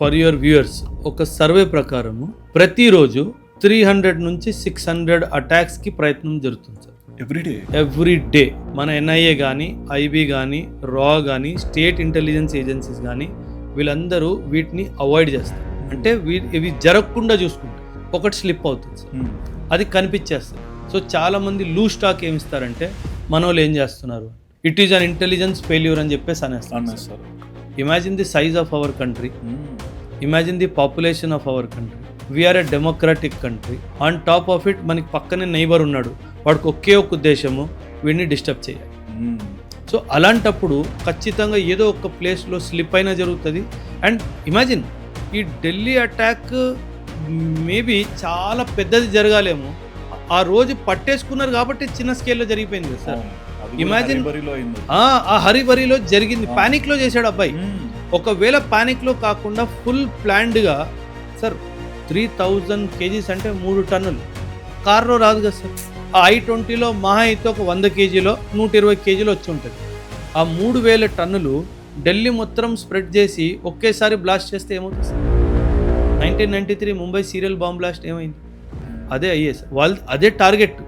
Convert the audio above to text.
For your viewers ఒక survey ప్రకారము ప్రతిరోజు త్రీ హండ్రెడ్ నుంచి సిక్స్ హండ్రెడ్ అటాక్స్కి ప్రయత్నం జరుగుతుంది సార్ ఎవ్రీడే ఎవ్రీ డే మన ఎన్ఐఏ కానీ ఐబీ కానీ రా కానీ స్టేట్ ఇంటెలిజెన్స్ ఏజెన్సీస్ కానీ వీళ్ళందరూ వీటిని అవాయిడ్ చేస్తారు. అంటే వీ ఇవి జరగకుండా చూసుకుంటారు ఒకటి స్లిప్ అవుతుంది సార్ అది కనిపించేస్తుంది. సో చాలామంది లూ స్టాక్ ఏమి ఇస్తారంటే మన వాళ్ళు ఏం చేస్తున్నారు? It is an intelligence failure అని చెప్పేసి అనేస్తారు imagine the size of our country imagine the population of our country we are a democratic country on top of it మనకి పక్కనే నైబర్ ఉన్నాడు. వాడికి ఒకే ఒక ఉద్దేశము వీడిని డిస్టర్బ్ చేయాలి. సో అలాంటప్పుడు ఖచ్చితంగా ఏదో ఒక ప్లేస్లో స్లిప్ అయినా జరుగుతుంది. అండ్ ఇమాజిన్ ఈ ఢిల్లీ అటాక్ మేబీ చాలా పెద్దది జరగాలేమో. ఆ రోజు పట్టేసుకున్నారు కాబట్టి చిన్న స్కేల్లో జరిగిపోయింది కదా సార్. Imagine- ఆ హరిబరిలో జరిగింది. ప్యానిక్లో చేశాడు అబ్బాయి. ఒకవేళ ప్యానిక్లో కాకుండా ఫుల్ ప్లాన్డ్గా సార్ త్రీ థౌజండ్ కేజీస్ అంటే మూడు టన్నులు. కార్లో రాదు కదా సార్ ఆ ఐ ట్వంటీలో మహా అయితే ఒక వంద కేజీలో నూట ఇరవై కేజీలు వచ్చి ఉంటుంది. ఆ మూడు వేల టన్నులు ఢిల్లీ మొత్తం స్ప్రెడ్ చేసి ఒకేసారి బ్లాస్ట్ చేస్తే ఏమవుతుంది sir nineteen ninety three Mumbai serial bomb blast ఏమైంది? అదే అయ్యేది వాళ్ళు అదే టార్గెట్